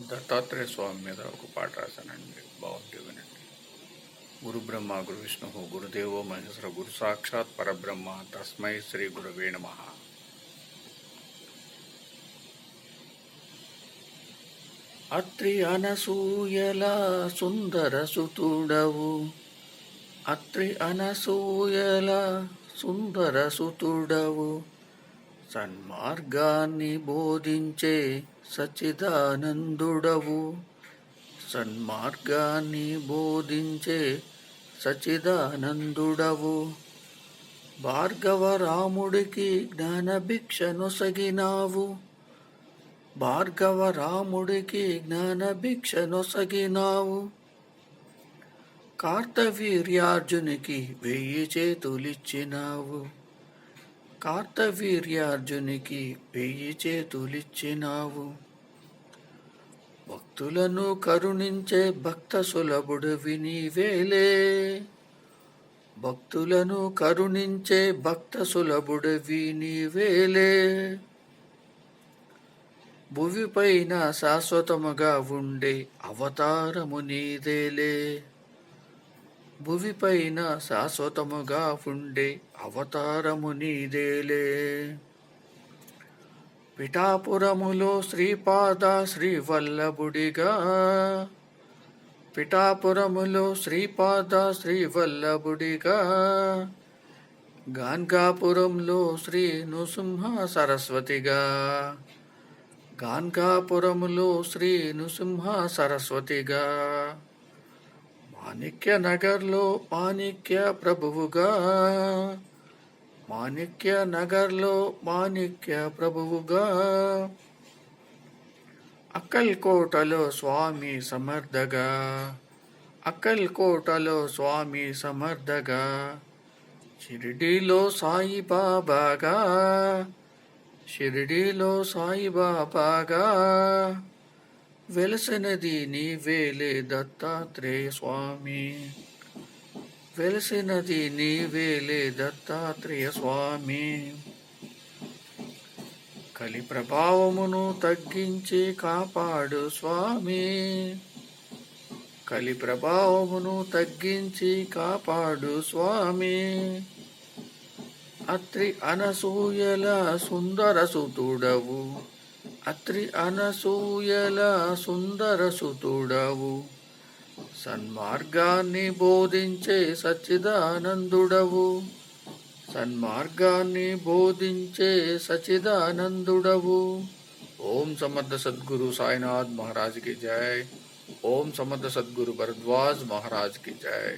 దత్తాత్రేయ స్వామి మీద ఒక పాట రాశానండి. బాగుంటే వినండి. గురు బ్రహ్మ గురు విష్ణు గురుదేవో మహేశ్వర గురు సాక్షాత్ పరబ్రహ్మ తస్మై శ్రీ గురవే నమ. అత్రి అనసూయల సుందర సుతుడవు. అత్రి అనసూయల సుందర సుతుడవు. సన్మార్గాన్ని బోధించే సచిదానందుడవు. సన్మార్గాన్ని బోధించే సచిదానందుడవు. భార్గవ రాముడికి జ్ఞానభిక్షను సగినావు భార్గవ రాముడికి జ్ఞానభిక్షను సగినావు కార్తవీర్యార్జునికి వెయ్యి చేతులిచ్చినావు. కార్తవీర్యార్జునికి వెయ్యి చేతులిచ్చినావు. భక్తులను కరుణించే భక్త సులభుడివి వేలే. భక్తులను కరుణించే భక్త సులభుడివి నీవేలే భువిపైన శాశ్వతముగా ఉండే అవతారము నీదేలే. భువిపైన శాశ్వతముగా ఉండే అవతారము నీదేలే. పిఠాపురములో శ్రీపాద శ్రీవల్లభుడిగా పిఠాపురములో శ్రీపాద శ్రీవల్లభుడిగా గాన్గాపురంలో శ్రీ నృసింహ సరస్వతిగా గాన్గాపురములో శ్రీ నృసింహ సరస్వతిగా. మాణిక్య నగర్లో మాణిక్య ప్రభువుగా. మాణిక్య నగర్లో మాణిక్య ప్రభువుగా. అక్కల్కోటలో స్వామి సమర్థగా. అక్కల్కోటలో స్వామి సమర్థగా. షిరిడీలో సాయిబాబాగా. షిరిడీలో సాయిబాబాగా. వెలసినది నీవేలే దత్తాత్రేయ స్వామి. వెలసినది నీవేలే దత్తాత్రేయ స్వామి. కలి ప్రభావమును తగ్గించి కాపాడు స్వామి. కలి ప్రభావమును తగ్గించి కాపాడు స్వామి. అత్రి అనసూయల సుందర సుతుడవు. అత్రి అనసూయల సుందర సుతుడవు. సన్మార్గాన్ని బోధించే సచిదానందుడవు సన్మార్గాన్ని బోధించే సచిదానందుడవు ఓం సమర్థ సద్గురు సాయినాథ్ మహారాజ్కి జై. ఓం సమర్థ సద్గురు భరద్వాజ్ మహారాజ్కి జై.